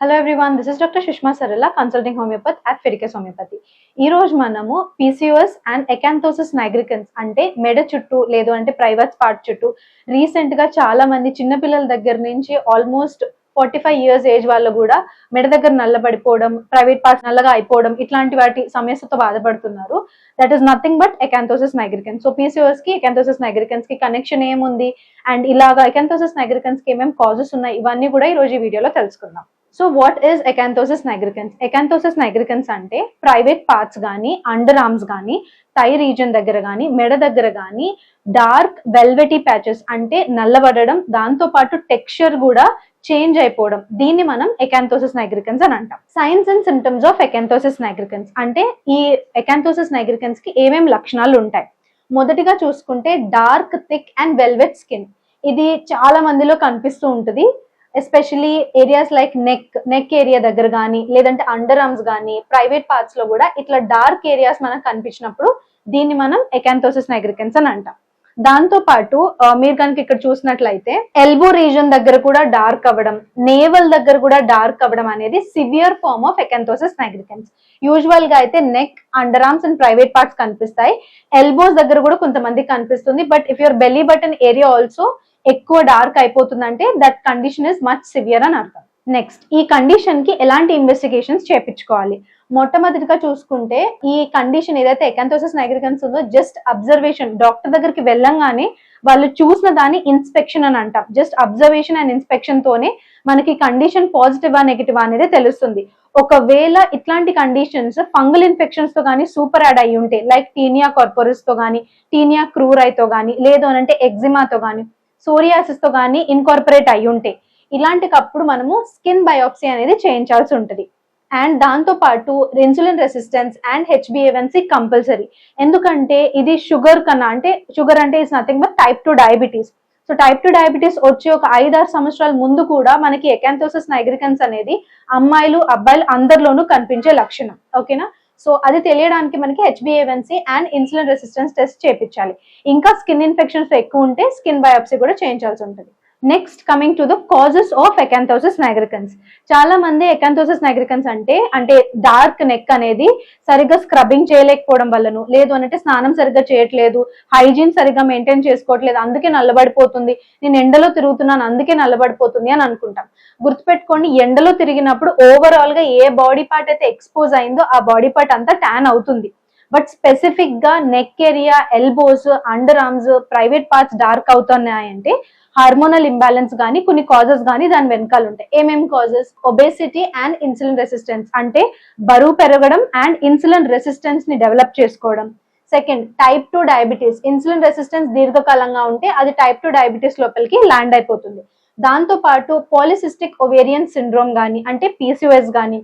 Hello everyone this is doctor Sushma Sarala consulting homeopathy at Ferikas homeopathy ఈ రోజు మనము PCOS and ఎకాంథోసిస్ nigricans అంటే మెడ చుట్టూ లేదు అంటే ప్రైవేట్ పార్ట్ చుట్టూ రీసెంట్గా చాలా మంది చిన్నపిల్లల దగ్గర నుంచి almost forty five years age వాళ్ళు కూడా మెడ దగ్గర నల్లబడిపోవడం ప్రైవేట్ పార్ట్స్ నల్లగా అయిపోవడం ఇట్లాంటి వాటి సమస్యతో బాధపడుతున్నారు. That is nothing but acanthosis nigricans so పీసీఓఎస్కి acanthosis నైగ్రికన్స్కి కనెక్షన్ ఏముంది? అండ్ ఇలాగా ఎకాంథోసిస్ నైగ్రికన్స్కి ఏమేమి కాజెస్ ఉన్నాయి? ఇవన్నీ కూడా ఈ రోజు ఈ వీడియోలో తెలుసుకుందాం. So what is acanthosis nigricans acanthosis nigricans అంటే ప్రైవేట్ పార్ట్స్ కానీ అండర్ ఆర్మ్స్ కానీ టై రీజన్ దగ్గర కానీ మెడ దగ్గర కానీ డార్క్ వెల్వెటీ ప్యాచెస్ అంటే నల్లబడడం దాంతో పాటు టెక్స్చర్ కూడా చేంజ్ అయిపోవడం. దీన్ని మనం ఎకాంథోసిస్ నైగ్రికన్స్ అని అంటాం. Signs and symptoms of acanthosis nigricans అంటే ఈ ఎకాంథోసిస్ నైగ్రికన్స్కి ఏమేం లక్షణాలు ఉంటాయి? మొదటిగా చూసుకుంటే dark thick and velvet skin ఇది చాలా మందిలో కనిపిస్తూ ఉంటుంది. Especially areas like neck neck area దగ్గర కానీ లేదంటే అండర్ ఆర్మ్స్ కానీ ప్రైవేట్ పార్ట్స్లో కూడా ఇట్లా డార్క్ ఏరియాస్ మనకు కనిపించినప్పుడు దీన్ని మనం ఎకాంతోసిస్ నైగ్రికెన్స్ అని అంటాం. దాంతో పాటు మీరు కనుక ఇక్కడ చూసినట్లయితే ఎల్బో రీజన్ దగ్గర కూడా డార్క్ అవ్వడం నేవల్ దగ్గర కూడా డార్క్ అవ్వడం అనేది severe form of acanthosis nigricans యూజువల్గా అయితే neck underarms and private parts కనిపిస్తాయి. ఎల్బోస్ దగ్గర కూడా కొంతమంది కనిపిస్తుంది but if your belly button area also ఎక్కువ dark అయిపోతుందంటే that condition is much severe అని అర్థం. నెక్స్ట్ ఈ కండిషన్కి ఎలాంటి ఇన్వెస్టిగేషన్స్ చేపించుకోవాలి? మొట్టమొదటిగా చూసుకుంటే ఈ కండిషన్ ఏదైతే ఎకాంథోసిస్ నైగ్రికన్స్ ఉందో జస్ట్ అబ్జర్వేషన్ డాక్టర్ దగ్గరికి వెళ్ళంగానే వాళ్ళు చూసిన దాన్ని ఇన్స్పెక్షన్ అని అంటాం. జస్ట్ అబ్జర్వేషన్ అండ్ ఇన్స్పెక్షన్ తోనే మనకి కండిషన్ పాజిటివ్ ఆ నెగిటివ్ అనేది తెలుస్తుంది. ఒకవేళ ఇట్లాంటి కండిషన్స్ ఫంగల్ ఇన్ఫెక్షన్స్తో కానీ సూపర్ యాడ్ అయి ఉంటే లైక్ టీనియా కార్పొరస్తో కానీ టీనియా క్రూరైతో కానీ లేదు అని అంటే ఎగ్జిమాతో కానీ సోరియాసిస్తో కానీ ఇన్కార్పొరేట్ అయి ఉంటే ఇలాంటికప్పుడు మనము స్కిన్ బయోప్సీ అనేది చేయించాల్సి ఉంటుంది. అండ్ దాంతో పాటు ఇన్సులిన్ రెసిస్టెన్స్ అండ్ హెచ్బిఏవన్సీ కంపల్సరీ ఎందుకంటే ఇది షుగర్ కన్నా అంటే షుగర్ అంటే is nothing but type two diabetes so type two diabetes వచ్చి ఒక ఐదారు సంవత్సరాల ముందు కూడా మనకి ఎకాంథోసిస్ నైగ్రికన్స్ అనేది అమ్మాయిలు అబ్బాయిలు అందరిలోనూ కనిపించే లక్షణం. ఓకేనా సో అది తెలియడానికి మనకి హెచ్బిఏవన్సీ అండ్ ఇన్సులిన్ రెసిస్టెన్స్ టెస్ట్ చేయించాలి ఇంకా స్కిన్ ఇన్ఫెక్షన్స్ ఎక్కువ ఉంటే స్కిన్ బయాప్సీ కూడా చేయించాల్సి ఉంటుంది. Next coming to the causes of acanthosis nigricans చాలా మంది ఎకాంథోసిస్ నైగ్రికన్స్ అంటే అంటే డార్క్ నెక్ అనేది సరిగ్గా స్క్రబ్బింగ్ చేయలేకపోవడం వల్లను లేదు అంటే స్నానం సరిగ్గా చేయట్లేదు హైజీన్ సరిగ్గా మెయింటైన్ చేసుకోవట్లేదు అందుకే నల్లబడిపోతుంది. నేను ఎండలో తిరుగుతున్నాను అందుకే నల్లబడిపోతుంది అని అనుకుంటాం. గుర్తుపెట్టుకోండి ఎండలో తిరిగినప్పుడు ఓవరాల్గా ఏ బాడీ పార్ట్ అయితే ఎక్స్పోజ్ అయిందో ఆ బాడీ పార్ట్ అంతా ట్యాన్ అవుతుంది. బట్ స్పెసిఫిక్గా neck area elbows underarms private parts dark అవుతున్నాయంటే hormonal imbalance కానీ కొన్ని కాజెస్ కానీ దాని వెనకాల ఉంటాయి. ఏమేమి causes obesity and insulin resistance అంటే బరువు పెరగడం అండ్ ఇన్సులిన్ రెసిస్టెన్స్ని డెవలప్ చేసుకోవడం. Second type two diabetes insulin resistance దీర్ఘకాలంగా ఉంటే అది టైప్ టు డయాబెటీస్ లోపలికి ల్యాండ్ అయిపోతుంది. దాంతో పాటు పాలిసిస్టిక్ ఒవేరియన్ సిండ్రోమ్ కానీ అంటే పీసీఓఎస్ కానీ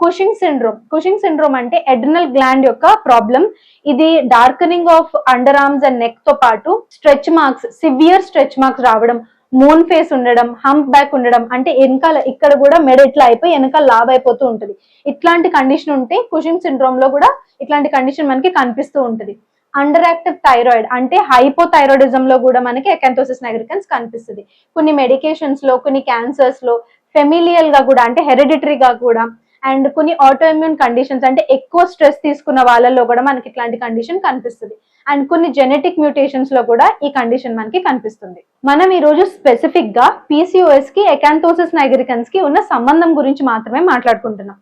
కుషింగ్ సిండ్రోమ్ కుషింగ్ సిండ్రోమ్ అంటే ఎడ్రినల్ గ్లాండ్ యొక్క ప్రాబ్లం ఇది darkening of under arms and నెక్తో పాటు stretch marks severe stretch marks రావడం మూన్ ఫేస్ ఉండడం హంప్ బ్యాక్ ఉండడం అంటే వెనకాల ఇక్కడ కూడా మెడ ఇట్లా అయిపోయి వెనకాల లావ్ అయిపోతూ ఉంటుంది. ఇట్లాంటి కండిషన్ ఉంటే కుషింగ్ సిండ్రోమ్లో కూడా ఇట్లాంటి కండిషన్ మనకి కనిపిస్తూ ఉంటుంది. అండర్ యాక్టివ్ థైరాయిడ్ అంటే హైపోథైరాయిడిజం లో కూడా మనకి ఎకాంథోసిస్ నైగ్రికన్స్ కనిపిస్తుంది. కొన్ని మెడికేషన్స్లో కొన్ని క్యాన్సర్స్లో ఫెమిలియల్గా కూడా అంటే హెరిడిటరీగా కూడా అండ్ కొన్ని ఆటోఇమ్యూన్ కండిషన్స్ అంటే ఎక్కువ స్ట్రెస్ తీసుకున్న వాళ్ళలో కూడా మనకి ఇట్లాంటి కండిషన్ కనిపిస్తుంది. అండ్ కొన్ని జెనెటిక్ మ్యూటేషన్స్లో కూడా ఈ కండిషన్ మనకి కనిపిస్తుంది. మనం ఈ రోజు స్పెసిఫిక్గా పీసీఓఎస్కి ఎకాంతోసిస్ నైగ్రికన్స్కి ఉన్న సంబంధం గురించి మాత్రమే మాట్లాడుకుంటున్నాం.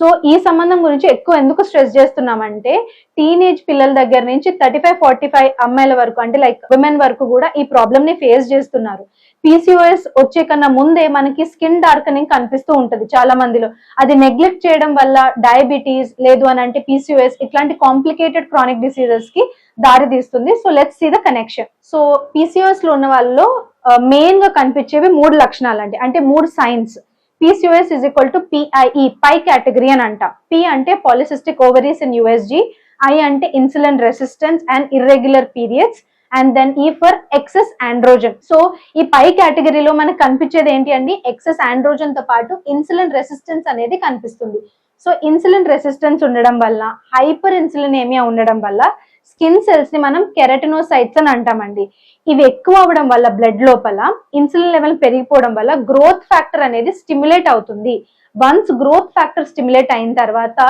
సో ఈ సంబంధం గురించి ఎక్కువ ఎందుకు స్ట్రెస్ చేస్తున్నామంటే టీనేజ్ పిల్లల దగ్గర నుంచి థర్టీ ఫైవ్ ఫార్టీ ఫైవ్ అమ్మాయిల వరకు అంటే లైక్ విమెన్ వరకు కూడా ఈ ప్రాబ్లమ్ని ఫేస్ చేస్తున్నారు. పీసీఓఎస్ వచ్చే కన్నా ముందే మనకి స్కిన్ డార్కనింగ్ కనిపిస్తూ ఉంటుంది చాలా మందిలో. అది నెగ్లెక్ట్ చేయడం వల్ల డయాబెటీస్ లేదు అని అంటే పీసీఓఎస్ ఇట్లాంటి కాంప్లికేటెడ్ క్రానిక్ డిసీజెస్కి దారి తీస్తుంది so let's see the connection so పీసీఓఎస్లో ఉన్న వాళ్ళలో uh, మెయిన్గా కనిపించేవి మూడు లక్షణాలు అండి అంటే మూడు signs PCOS is equal to PIE pie category అని అంట. పి అంటే polycystic ovaries in USG I అంటే insulin resistance and irregular periods and then E for excess androgen so ఈ పై కేటగిరీలో మనకు కనిపించేది ఏంటి అండి? ఎక్సెస్ ఆండ్రోజన్తో పాటు ఇన్సులిన్ రెసిస్టెన్స్ అనేది కనిపిస్తుంది. సో ఇన్సులిన్ రెసిస్టెన్స్ ఉండడం వల్ల హైపర్ ఇన్సులిన్ ఏమియా ఉండడం వల్ల స్కిన్ సెల్స్ని మనం కెరటినోసైట్స్ అని అంటామండి. ఇవి ఎక్కువ అవడం వల్ల బ్లడ్ లోపల ఇన్సులిన్ లెవెల్ పెరిగిపోవడం వల్ల గ్రోత్ ఫ్యాక్టర్ అనేది స్టిమ్యులేట్ అవుతుంది. వన్స్ గ్రోత్ ఫ్యాక్టర్ స్టిమ్యులేట్ అయిన తర్వాత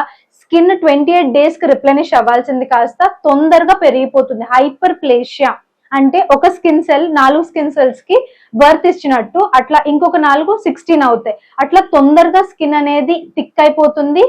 స్కిన్ ట్వంటీ ఎయిట్ డేస్కి రిప్లెనిష్ అవ్వాల్సింది కాస్త తొందరగా పెరిగిపోతుంది. హైపర్ ప్లేషియా అంటే ఒక స్కిన్ సెల్ నాలుగు స్కిన్ సెల్స్కి బర్త్ ఇచ్చినట్టు అట్లా ఇంకొక నాలుగు సిక్స్టీన్ అవుతాయి. అట్లా తొందరగా స్కిన్ అనేది థిక్ అయిపోతుంది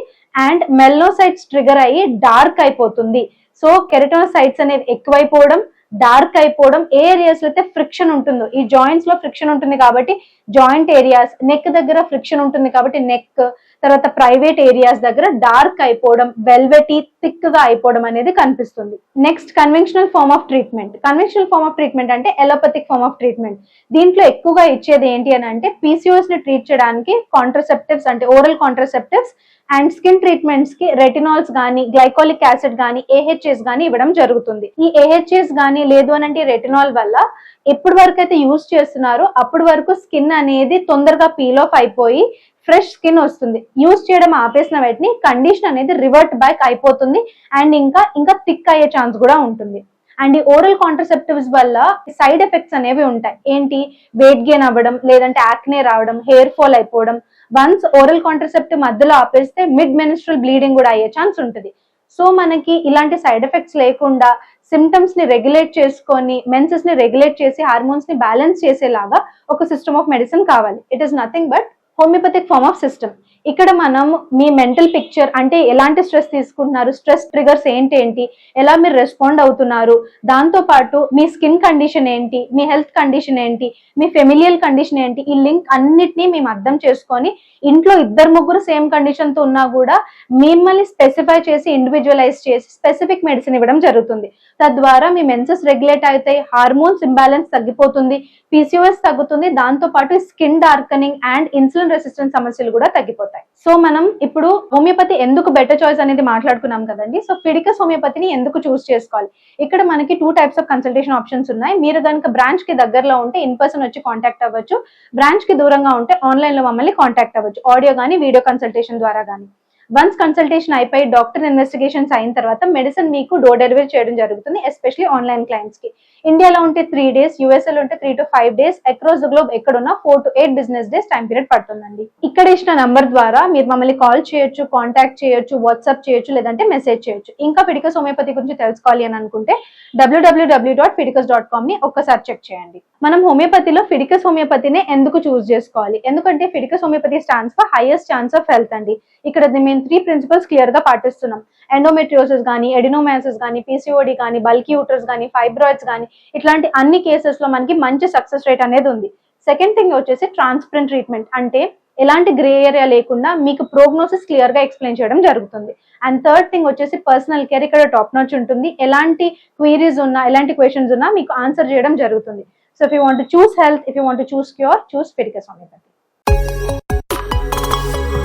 అండ్ మెల్లోసైట్స్ ట్రిగర్ అయ్యి డార్క్ అయిపోతుంది. సో కెరటోనోసైట్స్ అనేవి ఎక్కువైపోవడం డార్క్ అయిపోవడం ఏ ఏరియాస్లో అయితే ఫ్రిక్షన్ ఉంటుందో ఈ జాయింట్స్లో ఫ్రిక్షన్ ఉంటుంది కాబట్టి జాయింట్ ఏరియాస్ నెక్ దగ్గర ఫ్రిక్షన్ ఉంటుంది కాబట్టి నెక్ తర్వాత ప్రైవేట్ ఏరియాస్ దగ్గర డార్క్ అయిపోవడం వెల్వెటీ థిక్గా అయిపోవడం అనేది కనిపిస్తుంది. Next conventional form of treatment conventional form of treatment అంటే ఎలోపతిక్ ఫార్మ్ ఆఫ్ ట్రీట్మెంట్ దీంట్లో ఎక్కువగా ఇచ్చేది ఏంటి అని అంటే పీసీఓస్ని ట్రీట్ చేయడానికి కాంట్రసెప్టివ్స్ అంటే ఓరల్ కాంట్రసెప్టివ్స్ అండ్ స్కిన్ ట్రీట్మెంట్స్కి రెటినాల్స్ గానీ గ్లైకోలిక్ యాసిడ్ గానీ ఏహెచ్ఎస్ గానీ ఇవ్వడం జరుగుతుంది. ఈ ఏహెచ్ఎస్ గానీ లేదు అని అంటే రెటినాల్ వల్ల ఎప్పటి వరకు అయితే యూస్ చేస్తున్నారో అప్పటి వరకు స్కిన్ అనేది తొందరగా పీల్ ఆఫ్ అయిపోయి ఫ్రెష్ స్కిన్ వస్తుంది. యూజ్ చేయడం ఆపేసిన వెంటనే కండిషన్ అనేది రివర్ట్ బ్యాక్ అయిపోతుంది అండ్ ఇంకా ఇంకా థిక్ అయ్యే ఛాన్స్ కూడా ఉంటుంది. అండ్ ఈ ఓరల్ కాంట్రసెప్టివ్స్ వల్ల సైడ్ ఎఫెక్ట్స్ అనేవి ఉంటాయి. ఏంటి? వెయిట్ గెయిన్ అవ్వడం లేదంటే యాక్నే రావడం హెయిర్ ఫాల్ అయిపోవడం. వన్స్ ఓరల్ కాంట్రసెప్టివ్ మధ్యలో ఆపేస్తే మిడ్ మెనిస్ట్రల్ బ్లీడింగ్ కూడా అయ్యే ఛాన్స్ ఉంటుంది. సో మనకి ఇలాంటి సైడ్ ఎఫెక్ట్స్ లేకుండా సిమ్టమ్స్ని రెగ్యులేట్ చేసుకొని మెన్సెస్ని రెగ్యులేట్ చేసి హార్మోన్స్ని బ్యాలెన్స్ చేసేలాగా ఒక సిస్టమ్ ఆఫ్ మెడిసిన్ కావాలి. It is nothing but homeopathic form of system. ఇక్కడ మనం మీ మెంటల్ పిక్చర్ అంటే ఎలాంటి స్ట్రెస్ తీసుకుంటున్నారు స్ట్రెస్ ట్రిగర్స్ ఏంటి ఏంటి ఎలా మీరు రెస్పాండ్ అవుతున్నారు దాంతో పాటు మీ స్కిన్ కండిషన్ ఏంటి మీ హెల్త్ కండిషన్ ఏంటి మీ ఫెమిలియల్ కండిషన్ ఏంటి ఈ లింక్ అన్నిటినీ మేము అర్థం చేసుకొని ఇంట్లో ఇద్దరు ముగ్గురు సేమ్ కండిషన్తో ఉన్నా కూడా మిమ్మల్ని స్పెసిఫై చేసి ఇండివిజువలైజ్ చేసి స్పెసిఫిక్ మెడిసిన్ ఇవ్వడం జరుగుతుంది. తద్వారా మీ మెన్సెస్ రెగ్యులేట్ అవుతాయి హార్మోన్స్ ఇంబ్యాలెన్స్ తగ్గిపోతుంది పీసీఓఎస్ తగ్గుతుంది దాంతో పాటు skin darkening and insulin resistance సమస్యలు కూడా తగ్గిపోతాయి. సో మనం ఇప్పుడు హోమియోపతి ఎందుకు బెటర్ చాయిస్ అనేది మాట్లాడుకున్నాం కదండి. సో ఫిడికస్ హోమియోపతిని ఎందుకు చూస్ చేసుకోవాలి? ఇక్కడ మనకి two types of consultation options ఉన్నాయి. మీరు కనుక బ్రాంచ్కి దగ్గరలో ఉంటే ఇన్ పర్సన్ వచ్చి కాంటాక్ట్ అవ్వచ్చు. బ్రాంచ్కి దూరంగా ఉంటే ఆన్లైన్లో మమ్మల్ని కాంటాక్ట్ అవ్వచ్చు. ఆడియో కానీ వీడియో కన్సల్టేషన్ ద్వారా కానీ వన్స్ కన్సల్టేషన్ అయిపోయి డాక్టర్ ఇన్వెస్టిగేషన్స్ అయిన తర్వాత మెడిసిన్ మీకు డోర్ డెలివరీ చేయడం జరుగుతుంది ఎస్పెషలీ ఆన్లైన్ క్లయింట్స్కి ఇండియాలో ఉంటే త్రీ డేస్ యూఎస్ఏ లో ఉంటే three to five days across the globe ఎక్కడున్నా four to eight business days time period పడుతుందండి. ఇక్కడ ఇచ్చిన నంబర్ ద్వారా మీరు మమ్మల్ని కాల్ చేయొచ్చు కాంటాక్ట్ చేయొచ్చు వాట్సాప్ చేయొచ్చు లేదంటే మెసేజ్ చేయొచ్చు. ఇంకా పిడికస్ హోమియోపతి గురించి తెలుసుకోవాలి అని అనుకుంటే డబ్ల్యూడబ్ల్యూడబ్ల్యూ డాట్ ఫిడికస్ డాట్ కామ్ని ఒక్కసారి చెక్ చేయండి. మనం హోమియోపతిలో ఫిడికస్ హోమియోపతినే ఎందుకు చూస్ చేసుకోవాలి? ఎందుకంటే Fiticus homeopathy stands for highest chance of health అండి. ఇక్కడ మేము త్రీ ప్రిన్సిపల్స్ క్లియర్గా పాటిస్తున్నాం. ఎండోమెట్రియోసిస్ కానీ ఎడినోమాన్సిస్ కానీ పీసీఓడి కానీ బల్కీ యూటర్స్ కానీ ఫైబ్రాయిడ్స్ కానీ ఇట్లాంటి అన్ని కేసెస్లో మనకి మంచి సక్సెస్ రేట్ అనేది ఉంది. సెకండ్ థింగ్ వచ్చేసి ట్రాన్స్పరెంట్ ట్రీట్మెంట్ అంటే ఎలాంటి గ్రే ఏరియా లేకుండా మీకు ప్రోగ్నోసిస్ క్లియర్గా ఎక్స్ప్లెయిన్ చేయడం జరుగుతుంది. అండ్ థర్డ్ థింగ్ వచ్చేసి పర్సనల్ కేర్ ఇక్కడ టాప్ నాచ్ ఉంటుంది. ఎలాంటి క్వీరీస్ ఉన్నా ఎలాంటి క్వశ్చన్స్ ఉన్నా మీకు ఆన్సర్ చేయడం జరుగుతుంది. So if you want choose health if you want choose cure choose Fiticus homeopathy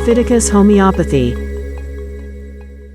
Fiticus homeopathy